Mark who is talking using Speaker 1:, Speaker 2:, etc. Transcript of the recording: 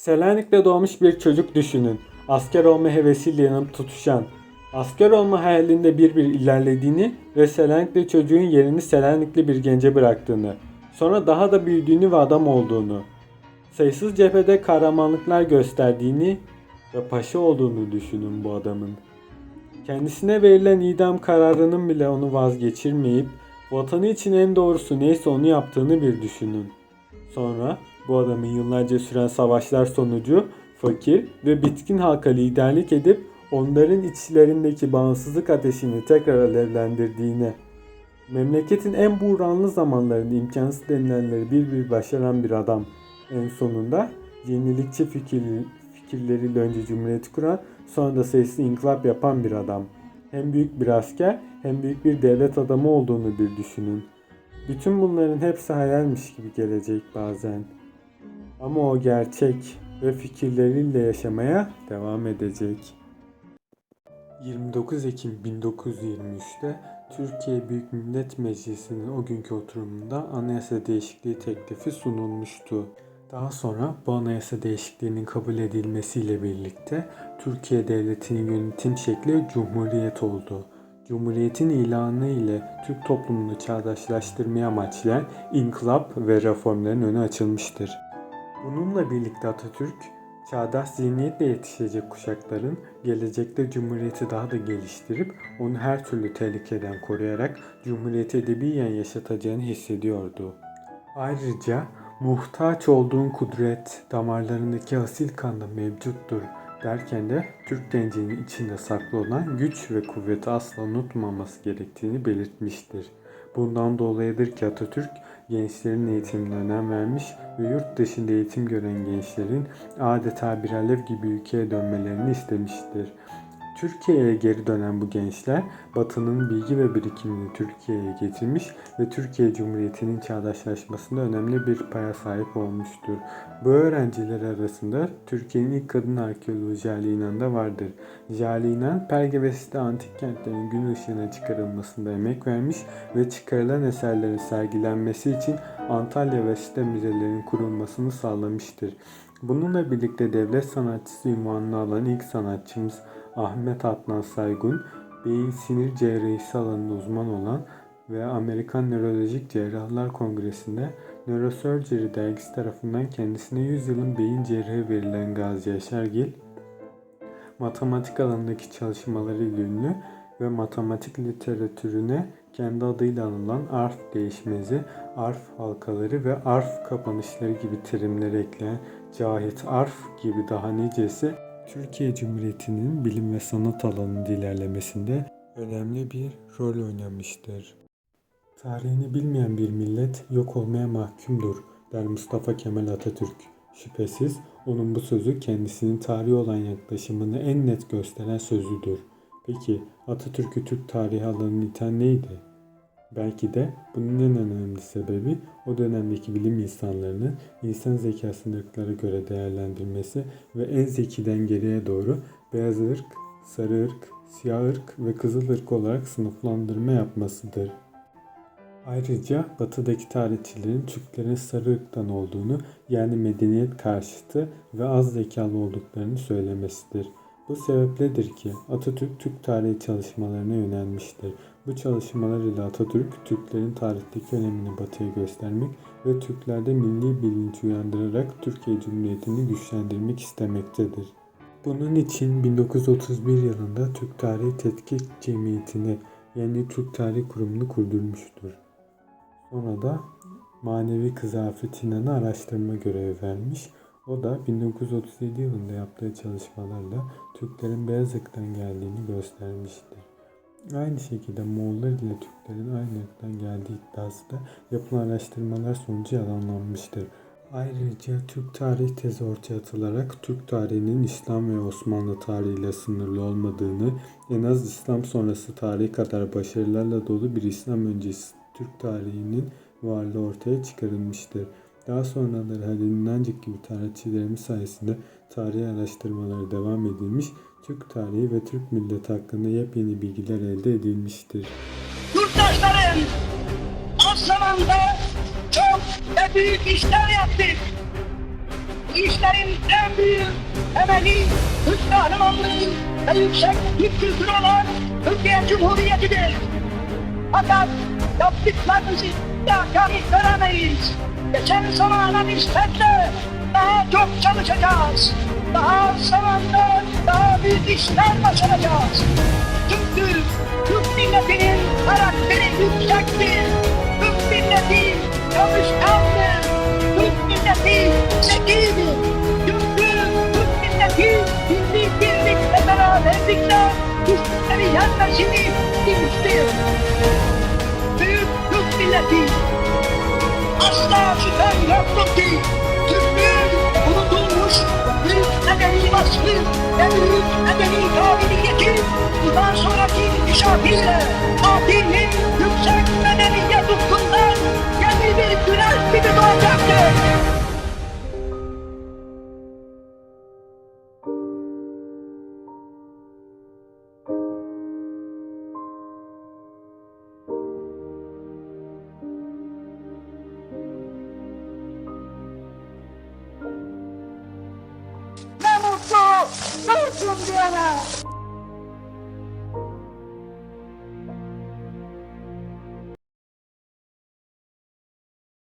Speaker 1: Selanik'te doğmuş bir çocuk düşünün. Asker olma hevesiyle yanıp tutuşan. Asker olma hayalinde bir bir ilerlediğini ve Selanik'te çocuğun yerini Selanikli bir gence bıraktığını. Sonra daha da büyüdüğünü ve adam olduğunu. Sayısız cephede kahramanlıklar gösterdiğini ve paşa olduğunu düşünün bu adamın. Kendisine verilen idam kararının bile onu vazgeçirmeyip vatanı için en doğrusu neyse onu yaptığını bir düşünün. Sonra bu adamın yıllarca süren savaşlar sonucu fakir ve bitkin halka liderlik edip onların içlerindeki bağımsızlık ateşini tekrar alevlendirdiğine, memleketin en buğranlı zamanlarında imkansız denilenleri bir bir başaran bir adam en sonunda yenilikçi fikirli, fikirleriyle önce cumhuriyeti kuran sonra da sayısız inkılap yapan bir adam. Hem büyük bir asker hem büyük bir devlet adamı olduğunu bir düşünün. Bütün bunların hepsi hayalmiş gibi gelecek bazen. Ama o gerçek ve fikirleriyle yaşamaya devam edecek. 29 Ekim 1923'te Türkiye Büyük Millet Meclisi'nin o günkü oturumunda anayasa değişikliği teklifi sunulmuştu. Daha sonra bu anayasa değişikliğinin kabul edilmesiyle birlikte Türkiye Devleti'nin yönetim şekli Cumhuriyet oldu. Cumhuriyetin ilanı ile Türk toplumunu çağdaşlaştırmayı amaçlayan inkılap ve reformların önü açılmıştır. Bununla birlikte Atatürk, çağdaş zihniyetle yetişecek kuşakların gelecekte Cumhuriyeti daha da geliştirip onu her türlü tehlikeden koruyarak Cumhuriyeti edebiyen yaşatacağını hissediyordu. Ayrıca muhtaç olduğun kudret damarlarındaki asil kanda mevcuttur derken de Türk gencinin içinde saklı olan güç ve kuvveti asla unutmaması gerektiğini belirtmiştir. Bundan dolayıdır ki Atatürk gençlerin eğitimine önem vermiş ve yurt dışında eğitim gören gençlerin adeta bir alev gibi ülkeye dönmelerini istemiştir. Türkiye'ye geri dönen bu gençler Batı'nın bilgi ve birikimini Türkiye'ye getirmiş ve Türkiye Cumhuriyeti'nin çağdaşlaşmasında önemli bir paya sahip olmuştur. Bu öğrenciler arasında Türkiye'nin ilk kadın arkeoloğu Jale İnan da vardır. Jale İnan, Pergeves'te antik kentlerin gün ışığına çıkarılmasında emek vermiş ve çıkarılan eserlerin sergilenmesi için Antalya ve Site müzelerinin kurulmasını sağlamıştır. Bununla birlikte devlet sanatçısı ünvanını alan ilk sanatçımız Ahmet Adnan Saygun, beyin sinir cerrahisi alanında uzman olan ve Amerikan Nörolojik Cerrahlar Kongresi'nde Neurosurgery dergisi tarafından kendisine 100 yılın beyin cerrahı verilen Gazi Yaşargil, matematik alanındaki çalışmalarıyla ünlü ve matematik literatürüne kendi adıyla anılan arf değişmezi, arf halkaları ve arf kapanışları gibi terimleri ekleyen Cahit Arf gibi daha nicesi Türkiye Cumhuriyeti'nin bilim ve sanat alanında ilerlemesinde önemli bir rol oynamıştır. Tarihini bilmeyen bir millet yok olmaya mahkumdur der Mustafa Kemal Atatürk. Şüphesiz onun bu sözü kendisinin tarihi olan yaklaşımını en net gösteren sözüdür. Peki Atatürk'ü Türk tarihi alanına iten neydi? Belki de bunun en önemli sebebi o dönemdeki bilim insanlarının insan zekasını göre değerlendirmesi ve en zekiden geriye doğru beyaz ırk, sarı ırk, siyah ırk ve kızıl ırk olarak sınıflandırma yapmasıdır. Ayrıca batıdaki tarihçilerin Türklerin sarı ırktan olduğunu yani medeniyet karşıtı ve az zekalı olduklarını söylemesidir. Bu sebepledir ki Atatürk Türk tarihi çalışmalarına yönelmiştir. Bu çalışmalar ile Atatürk, Türklerin tarihteki önemini batıya göstermek ve Türklerde milli bilinç uyandırarak Türkiye Cumhuriyeti'ni güçlendirmek istemektedir. Bunun için 1931 yılında Türk Tarihi Tetkik Cemiyeti'ni yani Türk Tarih Kurumu'nu kurdurmuştur. Sonra da Manevi Kızafet İnan'ı araştırma görevi vermiş. O da 1937 yılında yaptığı çalışmalarla Türklerin beyaz ırktan geldiğini göstermiştir. Aynı şekilde Moğollar ile Türklerin aynı ırktan geldiği iddiası da yapılan araştırmalar sonucu yalanlanmıştır. Ayrıca Türk tarih tezi ortaya atılarak Türk tarihinin İslam ve Osmanlı tarihiyle sınırlı olmadığını, en az İslam sonrası tarihi kadar başarılarla dolu bir İslam öncesi Türk tarihinin varlığı ortaya çıkarılmıştır. Daha sonraları Halil İnancık gibi tarihçilerimiz sayesinde tarihi araştırmaları devam edilmiş, Türk tarihi ve Türk milleti hakkında yepyeni bilgiler elde edilmiştir.
Speaker 2: Yurttaşlarım, az zamanda çok ve büyük işler yaptık. İşlerin en büyük temeli Türk kahramanlığı ve yüksek Türk kültürü olan Türkiye Cumhuriyeti'dir. Fakat yaptıklarımızı da kanıt veremeyiz. Geçen zamana nispetle daha çok çalışacağız. Daha zamanda daha büyük işler başaracağız. Çünkü Türk milletinin karakteri yüksektir. Türk milleti çalışkandır. Türk milleti zekidir. Çünkü Türk milleti birlik birlik ve beraberlikle güçleri yenmesini bilmiştir. Büyük Türk milleti asla şüphem yoktur ki Türklüğün unutulmuş büyük medeni vasfı ve büyük medeni kabiliyeti bundan sonraki inkişafıyla Fatih'in 那我怎么不？